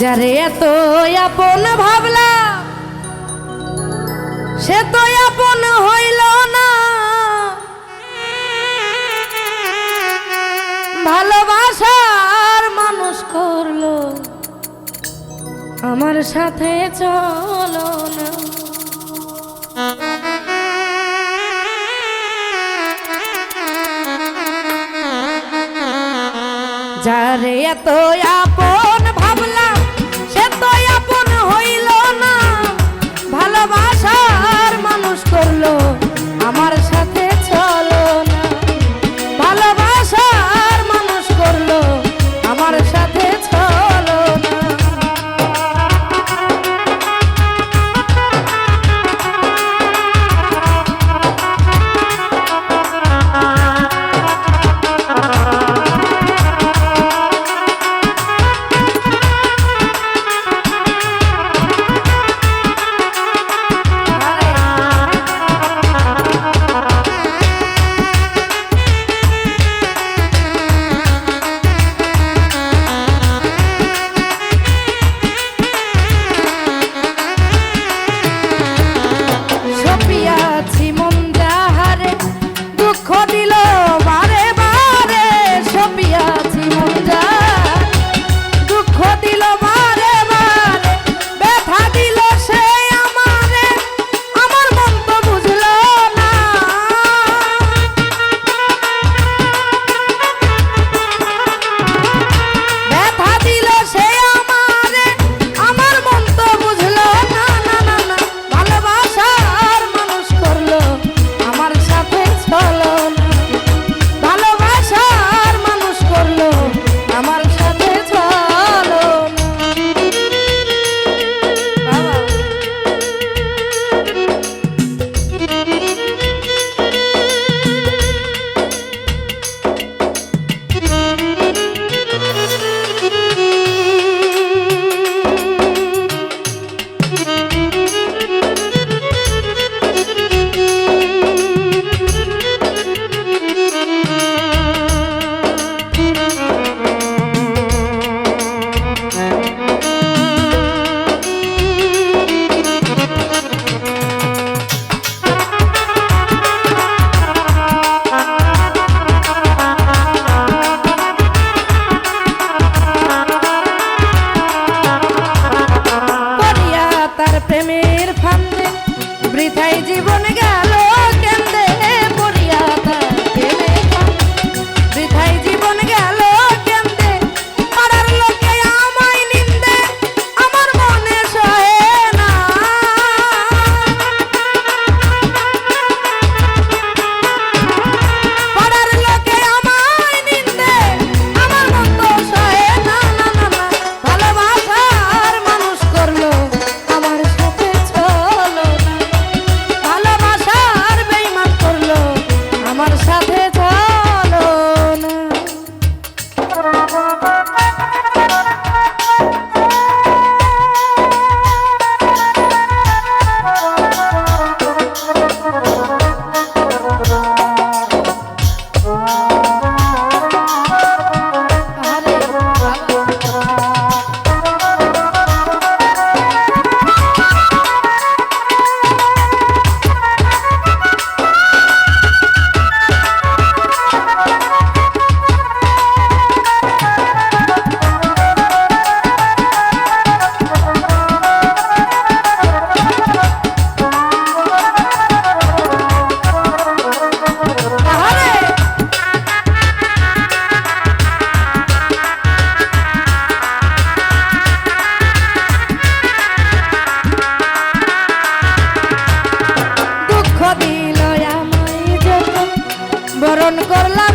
যারে এত আপন ভাবলা সে তো আপন হইল না। ভালোবাসার মানুষ করল। আমার সাথে চলো না। যারে এত আপন সাক্ষ্য জীবন corla